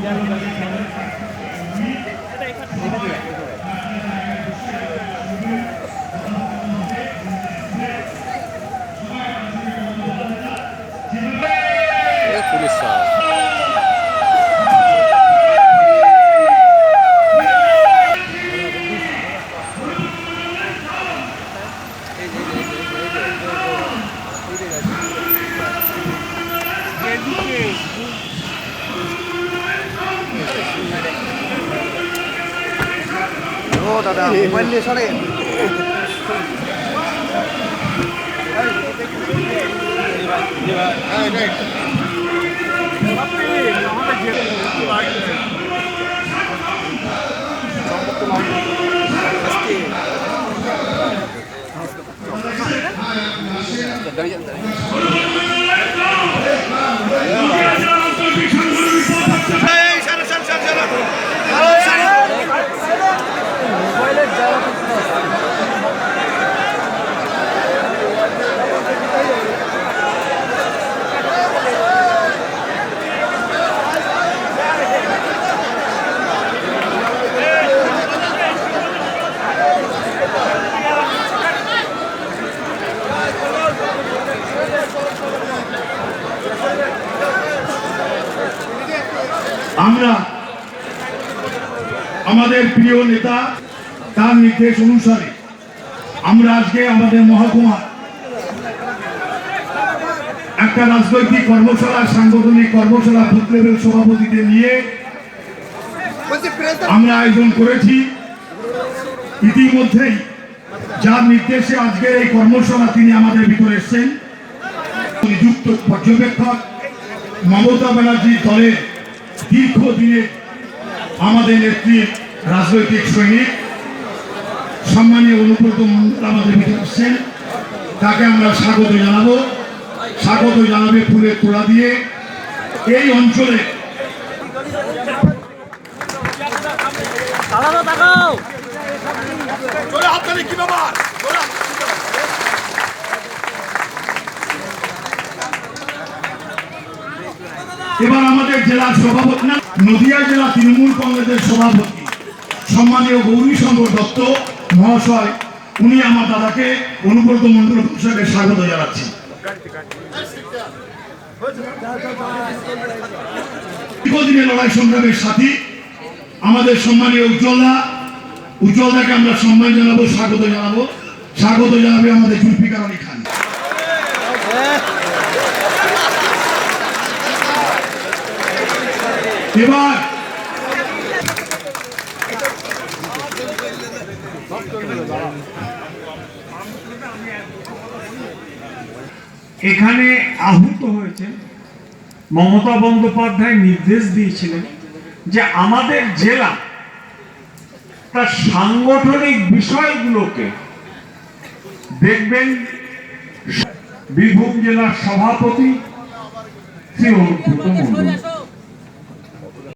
બીજાનું કરી দাদা মোবাইল নিয়ে সরে আমরা, আমাদের প্রিয় নেতা, তার নির্দেশ অনুসারে আমরা আজকে আমাদের মহকুমা একটা রাজনৈতিক কর্মশালা, সাংগঠনিক কর্মশালা, বুথ সভাপতিদের নিয়ে আমরা আয়োজন করেছি। ইতিমধ্যেই যার নির্দেশে আজকের এই কর্মশালা তিনি আমাদের ভিতরে এসছেন। নিযুক্ত পর্যবেক্ষক মমতা ব্যানার্জির দলের দীর্ঘদিনের আমাদের নেত্রীর রাজনৈতিক সৈনিক সম্মানীয় অনুব্রত মন্ডল আমাদের ভিতরে আসছেন। তাকে আমরা স্বাগত জানাব। স্বাগত জানাবে ফুলের তোড়া দিয়ে। এই অঞ্চলে এবার আমাদের জেলার সভাপতি না, নদিয়া জেলা তৃণমূল কংগ্রেসের সভাপতি, সম্মানীয় গৌরীশঙ্কর দত্ত মহাশয়, উনি আমার দাদাকে অনুব্রত মন্ডল মহাশয়কে স্বাগত জানাচ্ছেন দীর্ঘদিনের লড়াই সংগ্রামের সাথী, আমাদের সম্মানীয় উজ্জ্বলদা, উজ্জ্বলদাকে আমরা সম্মান জানাব, স্বাগত জানাব। স্বাগত জানাবে আমাদের জুলফিকার আলী খান। এবার এখানে আহত হয়েছেন মমতা বন্দ্যোপাধ্যায় নির্দেশ দিয়েছিলেন যে আমাদের জেলা তার সাংগঠনিক বিষয়গুলোকে দেখবেন। বীরভূম জেলার সভাপতি শ্রী অনুব্রত মন্ডল